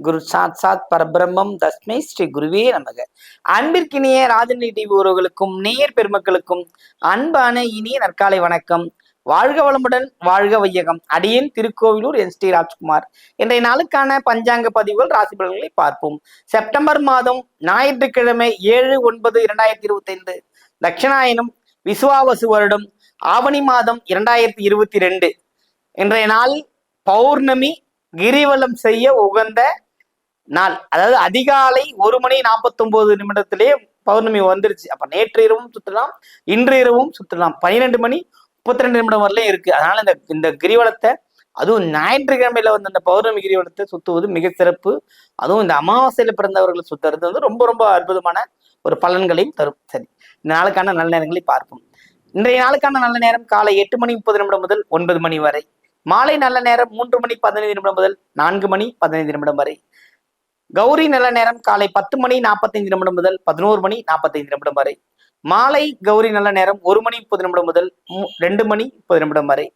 குரு சாத் சாத் பரபிரம்மம் தஸ்மை ஸ்ரீ குருவே நமக. அன்பிற்கினிய ராஜநிலை டிவி உறவுகளுக்கும் நேயர் பெருமக்களுக்கும் அன்பான இனிய நற்காலை வணக்கம். வாழ்க வளமுடன் வாழ்க வையகம். அடியேன் திருக்கோவிலூர் என் ஸ்ரீ ராஜ்குமார். இன்றைய நாளுக்கான பஞ்சாங்க பதிவுகள் ராசி பலன்களை பார்ப்போம். செப்டம்பர் மாதம் ஞாயிற்றுக்கிழமை ஏழு ஒன்பது இரண்டாயிரத்தி இருபத்தி ஐந்து தட்சிணாயனம் விசுவாவசு வருடம் ஆவணி மாதம் இரண்டாயிரத்தி இருபத்தி ரெண்டு. இன்றைய நாள் பௌர்ணமி கிரிவலம் செய்ய உகந்த நாள். அதாவது அதிகாலை ஒரு மணி நாற்பத்தொன்பது நிமிடத்திலே பௌர்ணமி வந்துருச்சு. அப்ப நேற்று இரவும் சுற்றலாம் இன்று இரவும் சுற்றலாம். பன்னிரெண்டு மணி முப்பத்தி ரெண்டு நிமிடம் வரலையும் இருக்கு. அதனால இந்த இந்த கிரிவலத்தை அதுவும் ஞாயிற்றுக்கிழமையில வந்து அந்த பௌர்ணமி கிரிவலத்தை சுத்துவது மிக சிறப்பு. அதுவும் இந்த அமாவாசையில பிறந்தவர்கள் சுத்துறது வந்து ரொம்ப ரொம்ப அற்புதமான ஒரு பலன்களையும் தரும். சரி இந்த நாளுக்கான நல்ல நேரங்களை பார்ப்போம். இன்றைய நாளுக்கான நல்ல நேரம் காலை எட்டு மணி முப்பது நிமிடம் முதல் ஒன்பது மணி வரை. மாலை நல்ல நேரம் மூன்று மணி பதினைந்து நிமிடம் முதல் நான்கு மணி பதினைந்து நிமிடம் வரை. கௌரி நல்ல நேரம் காலை பத்து மணி நாற்பத்தைந்து நிமிடம் முதல் பதினோரு மணி நாற்பத்தைந்து நிமிடம் வரை. மாலை கௌரி நல்ல நேரம் ஒரு மணி முப்பது நிமிடம் முதல் ரெண்டு மணி முப்பது நிமிடம் வரை.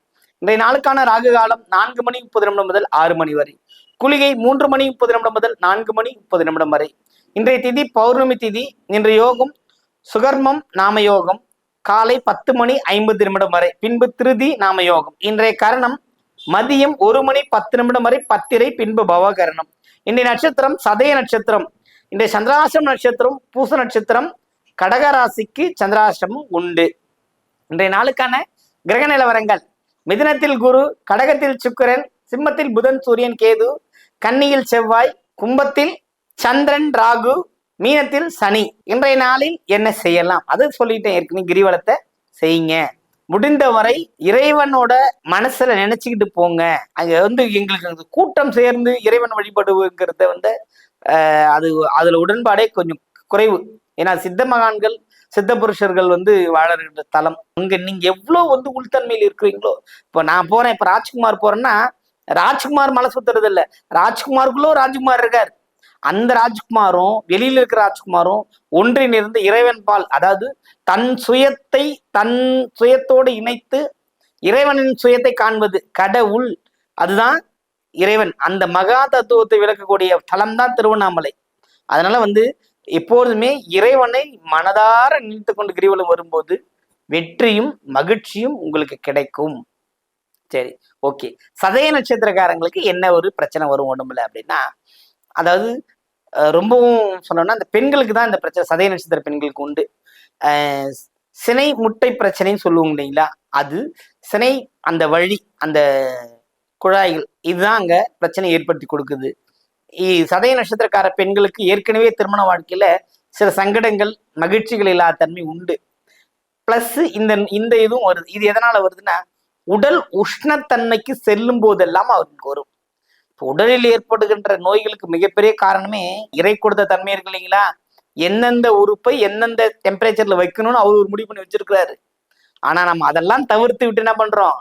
இன்றைய நாளுக்கான ராகு காலம் நான்கு மணி முப்பது நிமிடம் முதல் ஆறு மணி வரை. குளிகை மூன்று மணி முப்பது நிமிடம் முதல் நான்கு மணி முப்பது நிமிடம் வரை. இன்றைய திதி பௌர்ணமி திதி. இன்றைய யோகம் சுகர்மம் நாம யோகம். காலை பத்து மணி ஐம்பது நிமிடம் வரை. பின்பு திருதி நாம யோகம். இன்றைய கரணம் மதியம் ஒரு மணி பத்து நிமிடம் வரை பத்திரை பின்பு பவகரணம். இன்றைய நட்சத்திரம் சதய நட்சத்திரம். இன்றைய சந்திராசிரம நட்சத்திரம் பூச நட்சத்திரம் கடகராசிக்கு சந்திராசிரமம் உண்டு. இன்றைய நாளுக்கான கிரக நிலவரங்கள். மிதினத்தில் குரு கடகத்தில் சுக்கிரன் சிம்மத்தில் புதன் சூரியன் கேது கன்னியில் செவ்வாய் கும்பத்தில் சந்திரன் ராகு மீனத்தில் சனி. இன்றைய நாளில் என்ன செய்யலாம்? அது சொல்லிட்டேன். ஏற்கனவே கிரிவலத்தை செய்யுங்க. முடிந்தவரை இறைவனோட மனசுல நினைச்சுக்கிட்டு போங்க. அங்க வந்து எங்களுக்கு அந்த கூட்டம் சேர்ந்து இறைவன் வழிபடுவங்கிறத வந்து அது அதுல உடன்பாடே கொஞ்சம் குறைவு. ஏன்னா சித்த மகான்கள் சித்த புருஷர்கள் வந்து வாழ்கின்ற தலம். அங்க நீங்க எவ்வளவு வந்து உள்தன்மையில் இருக்கிறீங்களோ இப்போ நான் போறேன் இப்ப ராஜ்குமார் போறேன்னா ராஜ்குமார் மலை சுத்துறது இல்ல ராஜ்குமாருக்குள்ள ராஜ்குமார் இருக்கார். அந்த ராஜ்குமாரும் வெளியில இருக்கிற ராஜ்குமாரும் ஒன்றிணைந்து இறைவன் பால் அதாவது தன் சுயத்தை தன் சுயத்தோடு இணைத்து இறைவனின் சுயத்தை காண்பது கடவுள். அதுதான் இறைவன். அந்த மகா தத்துவத்தை விளக்கக்கூடிய தலம்தான் திருவண்ணாமலை. அதனால வந்து எப்போதுமே இறைவனை மனதார நினைத்து கொண்டு கிரிவலம் வரும்போது வெற்றியும் மகிழ்ச்சியும் உங்களுக்கு கிடைக்கும். சரி ஓகே. சதய நட்சத்திரக்காரங்களுக்கு என்ன ஒரு பிரச்சனை வரும் உடம்புல அப்படின்னா அதாவது ரொம்பவும் சொன்னோம்னா அந்த பெண்களுக்கு தான் இந்த பிரச்சனை சதய நட்சத்திர பெண்களுக்கு உண்டு. சினை முட்டை பிரச்சனைன்னு சொல்லுவோம் இல்லைங்களா? அது சினை அந்த வழி அந்த குழாய்கள் இதுதான் அங்க பிரச்சனை ஏற்படுத்தி கொடுக்குது. சதய நட்சத்திரக்கார பெண்களுக்கு ஏற்கனவே திருமண வாழ்க்கையில சில சங்கடங்கள் மகிழ்ச்சிகள் இல்லாத தன்மை உண்டு. பிளஸ் இந்த இந்த இதுவும் வருது. இது எதனால வருதுன்னா உடல் உஷ்ணத்தன்மைக்கு செல்லும் போதெல்லாம் அவருக்கு வரும். உடலில் ஏற்படுகின்ற நோய்களுக்கு மிகப்பெரிய காரணமே இறை கொடுத்த தன்மை இருக்கு இல்லைங்களா? எந்தெந்த உறுப்பை எந்தெந்த டெம்பரேச்சர்ல வைக்கணும்னு அவர் ஒரு முடிவு பண்ணி வச்சிருக்கிறாரு. ஆனா நம்ம அதெல்லாம் தவிர்த்து விட்டு என்ன பண்றோம்?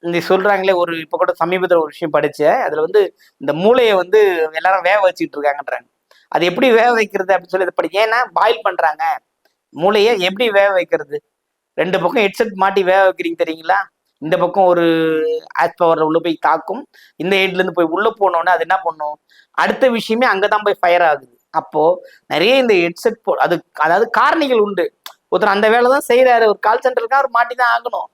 இந்த சொல்றாங்களே ஒரு இப்ப கூட சமீபத்தில் ஒரு விஷயம் படிச்சேன். அதுல வந்து இந்த மூளையை வந்து எல்லாரும் வேக வச்சுட்டு இருக்காங்கன்றாங்க. அது எப்படி வேக வைக்கிறது அப்படின்னு சொல்லி படி ஏன்னா பாயில் பண்றாங்க. மூளையை எப்படி வேக வைக்கிறது? ரெண்டு பக்கம் ஹெட்செட் மாட்டி வேக வைக்கிறீங்க தெரியுங்களா? இந்த பக்கம் ஒரு ஆஸ் பவர் உள்ள போய் தாக்கும். இந்த ஹெட்ல இருந்து போய் உள்ள போனோன்னே அது என்ன பண்ணும்? அடுத்த விஷயமே அங்கதான் போய் ஃபயர் ஆகுது. அப்போ நிறைய இந்த ஹெட்செட் போ அது அதாவது காரணிகள் உண்டு. ஒருத்தர் அந்த வேலை தான் செய்யறாரு ஒரு கால் சென்டருக்கு அவர் மாட்டி தான் ஆகணும்.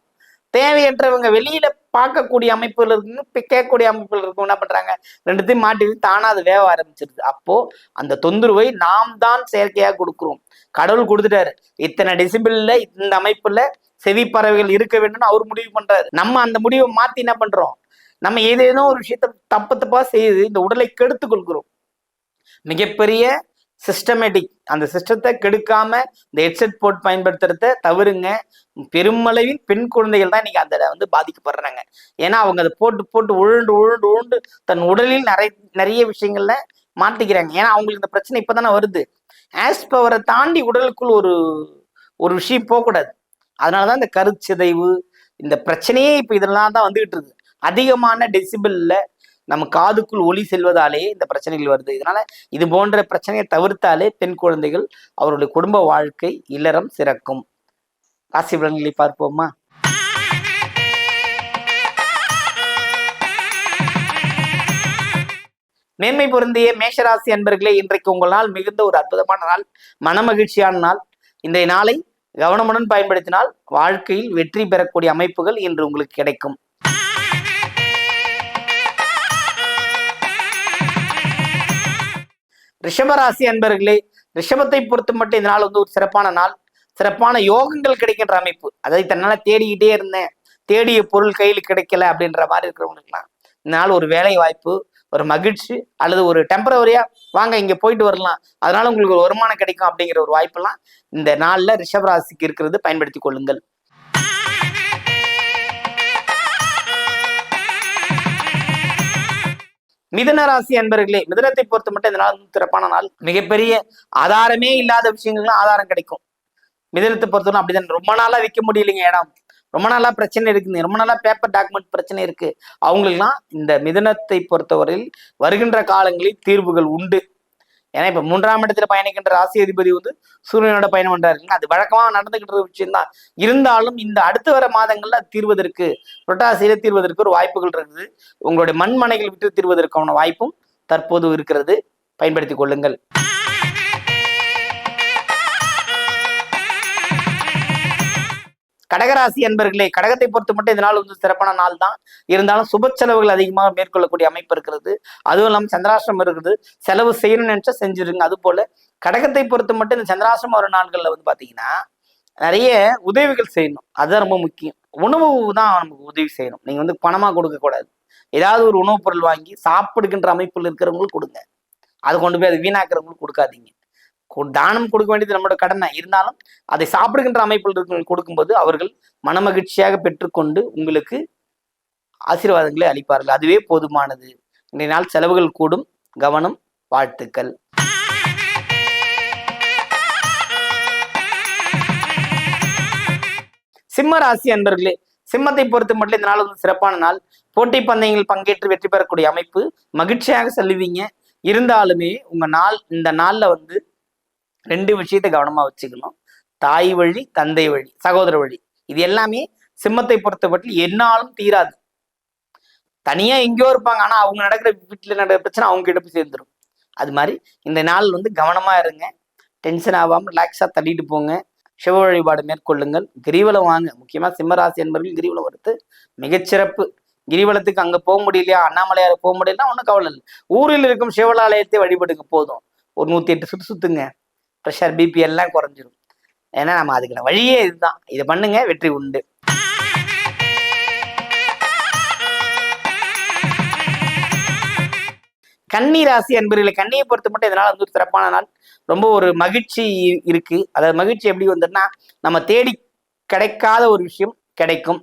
தேவையற்றவங்க வெளியில பார்க்கக்கூடிய அமைப்புகள் இருக்கு கேட்கக்கூடிய அமைப்புகள் இருக்கும். என்ன பண்றாங்க? ரெண்டுத்தையும் மாட்டி தானா அது வேக ஆரம்பிச்சிருது. அப்போ அந்த தொந்தரவை நாம் தான் செயற்கையா கொடுக்குறோம். கடவுள் கொடுத்துட்டாரு. இத்தனை டெசிபிள்ல இந்த அமைப்புல செவி பறவைகள் இருக்க வேண்டும்னு அவர் முடிவு பண்றாரு. நம்ம அந்த முடிவை மாத்தி என்ன பண்றோம்? நம்ம ஏதேனோ ஒரு விஷயத்த தப்பு தப்பா செய்து இந்த உடலை கெடுத்து கொள்கிறோம். மிகப்பெரிய சிஸ்டமேட்டிக் அந்த சிஸ்டத்தை கெடுக்காம இந்த ஹெட்செட் போட் பயன்படுத்துறத தவிருங்க. பெருமளவில் பெண் குழந்தைகள் தான் இன்னைக்கு அதில் வந்து பாதிக்கப்படுறாங்க. ஏன்னா அவங்க அதை போட்டு போட்டு உழுண்டு உழுண்டு உழுண்டு தன் உடலில் நிறைய நிறைய விஷயங்கள்ல மாட்டிக்கிறாங்க. ஏன்னா அவங்களுக்கு இந்த பிரச்சனை இப்பதானே வருது. ஆஸ் பவரை தாண்டி உடலுக்குள் ஒரு ஒரு விஷயம் போகக்கூடாது. அதனாலதான் இந்த கருச்சிதைவு இந்த பிரச்சனையே இப்ப இதெல்லாம் தான் வந்துகிட்டு இருக்கு. அதிகமான டெசிபிள்ல நம்ம காதுக்குள் ஒளி செல்வதாலே இந்த பிரச்சனைகள் வருது. இதனால இது போன்ற பிரச்சனையை தவிர்த்தாலே பெண் குழந்தைகள் அவருடைய குடும்ப வாழ்க்கை இல்லறம் சிறக்கும். ராசி பலன்களை பார்ப்போமா? மேன்மை பொருந்திய மேஷராசி அன்பர்களே இன்றைக்கு உங்கள் நாள் மிகுந்த ஒரு அற்புதமான நாள் மனமகிழ்ச்சியான நாள். இன்றைய நாளை கவனமுடன் பயன்படுத்தினால் வாழ்க்கையில் வெற்றி பெறக்கூடிய அமைப்புகள் இன்று உங்களுக்கு கிடைக்கும். ரிஷபராசி அன்பர்களே ரிஷபத்தை பொறுத்து மட்டும் இந்த நாள் வந்து ஒரு சிறப்பான நாள் சிறப்பான யோகங்கள் கிடைக்கின்ற அமைப்பு. அதை தன்னால தேடிக்கிட்டே இருந்தேன். தேடிய பொருள் கையில் கிடைக்கல அப்படின்ற மாதிரி இருக்கிறவங்களுக்குலாம் இந்த நாள் ஒரு வேலை வாய்ப்பு. ஒரு மகிழ்ச்சி அல்லது ஒரு டெம்பரவரியா வாங்க இங்க போயிட்டு வரலாம். அதனால உங்களுக்கு ஒரு வருமானம் கிடைக்கும் அப்படிங்கிற ஒரு வாய்ப்பெல்லாம் இந்த நாள்ல ரிஷபராசிக்கு இருக்கிறது பயன்படுத்தி கொள்ளுங்கள். மிதன ராசி அன்பர்களே மிதனத்தை பொறுத்த மட்டும் இந்த நாள் சிறப்பான நாள். மிகப்பெரிய ஆதாரமே இல்லாத விஷயங்கள்லாம் ஆதாரம் கிடைக்கும். மிதனத்தை பொறுத்தவரை அப்படிதான். ரொம்ப நாளா விற்க முடியலைங்க இடம். ரொம்ப நாளா பிரச்சனை இருக்குது. ரொம்ப நாளா பேப்பர் டாக்குமெண்ட் பிரச்சனை இருக்கு. அவங்களுக்குலாம் இந்த மிதனத்தை பொறுத்தவரையில் வருகின்ற காலங்களில் தீர்வுகள் உண்டு. ஏன்னா இப்ப மூன்றாம் இடத்துல பயணிக்கின்ற ராசி அதிபதி வந்து சூரியனோட பயணம் பண்றாருங்க அது வழக்கமா நடந்துகிட்டு இருக்க விஷயம் தான் இருந்தாலும் இந்த அடுத்து வர மாதங்கள்ல தீர்வதற்கு புரட்டாசியில தீர்வதற்கு ஒரு வாய்ப்புகள் இருக்குது. உங்களுடைய மண்மனைகள் விட்டு தீர்வதற்கான வாய்ப்பும் தற்போது இருக்கிறது. பயன்படுத்திக் கொள்ளுங்கள். கடகராசி அன்பர்களே கடகத்தை பொறுத்து மட்டும் இந்த நாள் வந்து சிறப்பான நாள் தான். இருந்தாலும் சுப செலவுகள் அதிகமாக மேற்கொள்ளக்கூடிய அமைப்பு இருக்கிறது. அதுவும் இல்லாமல் சந்திராசிரமம் இருக்குது. செலவு செய்யணும்னு நினைச்சா செஞ்சிருங்க. அது போல கடகத்தை பொறுத்து மட்டும் இந்த சந்திராசிரமம் ஒரு நாட்களில் வந்து பார்த்தீங்கன்னா நிறைய உதவிகள் செய்யணும். அதுதான் ரொம்ப முக்கியம். உணவு தான் நமக்கு உதவி செய்யணும். நீங்கள் வந்து பணமாக கொடுக்கக்கூடாது ஏதாவது ஒரு உணவுப் பொருள் வாங்கி சாப்பிடுகின்ற அமைப்பில் இருக்கிறவங்களுக்கு கொடுங்க. அதை கொண்டு போய் அதை வீணாக்குறவங்களுக்கு கொடுக்காதீங்க. தானம் கொடுக்க வேண்டியது நம்மளோட கடனை இருந்தாலும் அதை சாப்பிடுகின்ற அமைப்பில் கொடுக்கும்போது அவர்கள் மனமகிழ்ச்சியாக பெற்றுக்கொண்டு உங்களுக்கு ஆசீர்வாதங்களை அளிப்பார்கள். அதுவே போதுமானது. இன்றைய நாள் செலவுகள் கூடும். கவனம் வாழ்த்துக்கள். சிம்ம ராசி அன்பர்களே சிம்மத்தை பொறுத்த மட்டும் இந்த நாள் வந்து சிறப்பான நாள். போட்டி பந்தயங்கள் பங்கேற்று வெற்றி பெறக்கூடிய அமைப்பு. மகிழ்ச்சியாக செல்லுவீங்க. இருந்தாலுமே உங்க நாள் இந்த நாள்ல வந்து ரெண்டு விஷயத்தை கவனமா வச்சுக்கணும். தாய் வழி தந்தை வழி சகோதர வழி. இது எல்லாமே சிம்மத்தை பொறுத்தப்பட்டு என்னாலும் தீராது. தனியா எங்கேயோ இருப்பாங்க. ஆனா அவங்க நடக்கிற வீட்டுல நடக்கிற பிரச்சனை அவங்க கிட்ட போய் சேர்ந்துரும். அது மாதிரி இந்த நாள் வந்து கவனமா இருங்க. டென்ஷன் ஆகாம ரிலாக்ஸா தள்ளிட்டு போங்க. சிவ வழிபாடு மேற்கொள்ளுங்கள். கிரிவலம் வாங்க. முக்கியமா சிம்மராசி என்பவர்கள் கிரிவலம் வருது மிகச்சிறப்பு. கிரிவலத்துக்கு அங்க போக முடியலையா? அண்ணாமலையார் போக முடியலன்னா ஒன்றும் கவலை இல்லை. ஊரில் இருக்கும் சிவலாலயத்தை வழிபடுங்க போதும். ஒரு நூத்தி எட்டு சுத்து சுத்துங்க. ப்ரெஷர் பிபி எல்லாம் குறைஞ்சிரும். ஏன்னா நம்ம அதுக்கு வழியே இதுதான். இதை பண்ணுங்க வெற்றி உண்டு. கன்னி ராசி அன்பர்களை கண்ணியை பொறுத்த மட்டும் இதனால் வந்து ஒரு சிறப்பான நாள்? ரொம்ப ஒரு மகிழ்ச்சி இருக்கு. அதாவது மகிழ்ச்சி எப்படி வந்துன்னா நம்ம தேடி கிடைக்காத ஒரு விஷயம் கிடைக்கும்.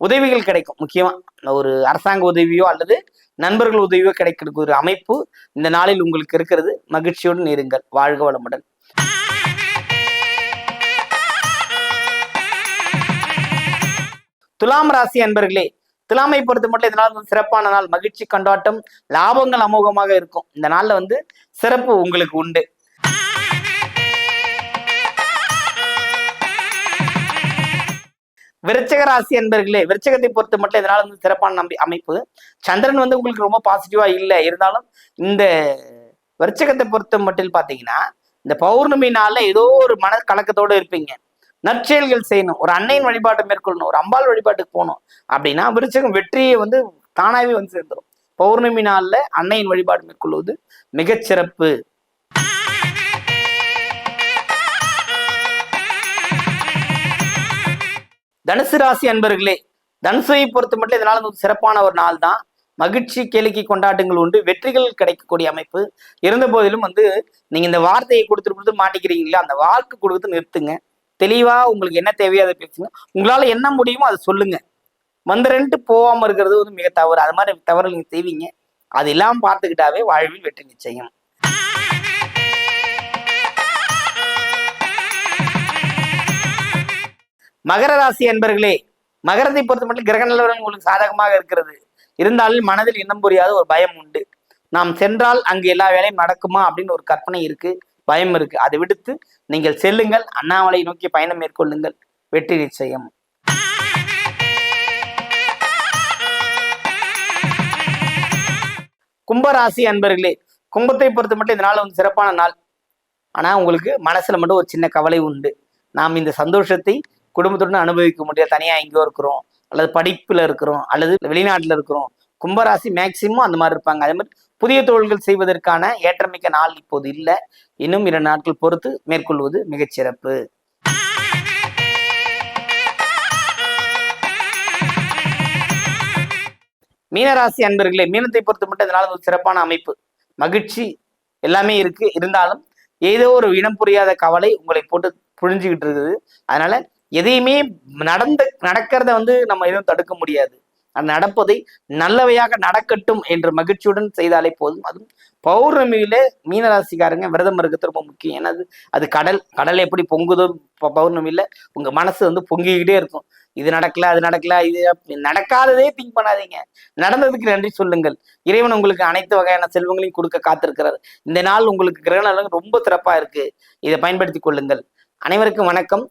உதவிகள் கிடைக்கும் முக்கியமா. ஒரு அரசாங்க உதவியோ அல்லது நண்பர்கள் உதவியோ கிடைக்கிறதுக்கு ஒரு அமைப்பு இந்த நாளில் உங்களுக்கு இருக்கிறது. மகிழ்ச்சியுடன் இருங்கள் வாழ்க வளமுடன். துலாம் ராசி அன்பர்களே துலாமை பொறுத்த மட்டும் இந்த நாள் வந்து சிறப்பான நாள். மகிழ்ச்சி கொண்டாட்டம் லாபங்கள் அமோகமாக இருக்கும். இந்த நாள்ல வந்து சிறப்பு உங்களுக்கு உண்டு. விருச்சக ராசி அன்பர்களே விருச்சகத்தை பொறுத்த மட்டும் இதனால வந்து சிறப்பான நம்பி அமைப்பு. சந்திரன் வந்து உங்களுக்கு ரொம்ப பாசிட்டிவா இல்லை. இருந்தாலும் இந்த விருச்சகத்தை பொறுத்த மட்டும் பாத்தீங்கன்னா இந்த பௌர்ணமி நாளில் ஏதோ ஒரு மன கலக்கத்தோடு இருப்பீங்க. நற்செயல்கள் செய்யணும். ஒரு அன்னையின் வழிபாட்டை மேற்கொள்ளணும். ஒரு அம்பாள் வழிபாட்டுக்கு போகணும். அப்படின்னா விருச்சகம் வெற்றியை வந்து தானாவே வந்து சேர்ந்துடும் பௌர்ணமி நாள்ல அன்னையின் வழிபாடு மேற்கொள்வது மிகச்சிறப்பு. தனுசு ராசி அன்பர்களே தனுசுவை பொறுத்த மட்டும் இதனால சிறப்பான ஒரு நாள் தான் மகிழ்ச்சி கேளிக்கை கொண்டாட்டங்கள் உண்டு வெற்றிகள் கிடைக்கக்கூடிய அமைப்பு. இருந்த போதிலும் வந்து நீங்க இந்த வார்த்தையை கொடுத்துட்டு மாட்டிக்கிறீங்களா அந்த வாக்கு கொடுத்து நிறுத்துங்க. தெளிவா உங்களுக்கு என்ன தேவையோ அதை பேசுங்க. உங்களால என்ன முடியுமோ அதை சொல்லுங்க. வந்துறன்ட்டு போகாம இருக்கிறது வந்து மிக தவறு. அது மாதிரி தவறு நீங்க செய்வீங்க. அது எல்லாம் பார்த்துக்கிட்டாவே வாழ்வில் வெற்றி நிச்சயம். மகர ராசி என்பர்களே மகரத்தை பொறுத்த மட்டும் கிரக நிலவரம் உங்களுக்கு சாதகமாக இருக்கிறது. இருந்தாலும் மனதில் இன்னும் புரியாத ஒரு பயம் உண்டு. நாம் சென்றால் அங்கு எல்லா வேலையும் நடக்குமா அப்படின்னு ஒரு கற்பனை இருக்கு பயம் இருக்கு. அதை விடுத்து நீங்கள் செல்லுங்கள் அண்ணாமலை நோக்கி பயணம் மேற்கொள்ளுங்கள். வெற்றி நிச்சயம். கும்பராசி அன்பர்களே கும்பத்தை பொறுத்த மட்டும் இந்த நாள் வந்து சிறப்பான நாள். ஆனா உங்களுக்கு மனசுல மட்டும் ஒரு சின்ன கவலை உண்டு. நாம் இந்த சந்தோஷத்தை குடும்பத்துடன் அனுபவிக்க முடியாது. தனியா எங்கேயோ இருக்கிறோம். அல்லது படிப்புல இருக்கிறோம் அல்லது வெளிநாட்டுல இருக்கிறோம் கும்பராசி மேக்சிமம் அந்த மாதிரி இருப்பாங்க. அதே மாதிரி புதிய தொழில்கள் செய்வதற்கான ஏற்றமிக்க நாள் இப்போது இல்லை. இன்னும் இரண்டு நாட்கள் பொறுத்து மேற்கொள்வது மிகச்சிறப்பு. மீனராசி அன்பர்களே மீனத்தை பொறுத்து மட்டும் இதனால ஒரு சிறப்பான அமைப்பு. மகிழ்ச்சி எல்லாமே இருக்கு. இருந்தாலும் ஏதோ ஒரு இனம் புரியாத கவலை உங்களை போட்டு புழிஞ்சுக்கிட்டு இருக்குது. அதனால எதையுமே நடந்த நடக்கிறத வந்து நம்ம எதுவும் தடுக்க முடியாது. அது நடப்பதை நல்லவையாக நடக்கட்டும் என்று மகிழ்ச்சியுடன் செய்தாலே போதும். அதுவும் பௌர்ணமியில மீனராசிக்காரங்க விரதம் இருக்கிறது ரொம்ப முக்கியம். ஏன்னா அது அது கடல் கடல் எப்படி பொங்குதோ ப- பௌர்ணமியில உங்க மனசு வந்து பொங்கிக்கிட்டே இருக்கும். இது நடக்கல அது நடக்கல இது நடக்காததே திங்க் பண்ணாதீங்க. நடந்ததுக்கு நன்றி சொல்லுங்கள். இறைவன் உங்களுக்கு அனைத்து வகையான செல்வங்களையும் கொடுக்க காத்திருக்கிறார். இந்த நாள் உங்களுக்கு கிரகணம் ரொம்ப சிறப்பா இருக்கு. இதை பயன்படுத்தி கொள்ளுங்கள். அனைவருக்கும் வணக்கம்.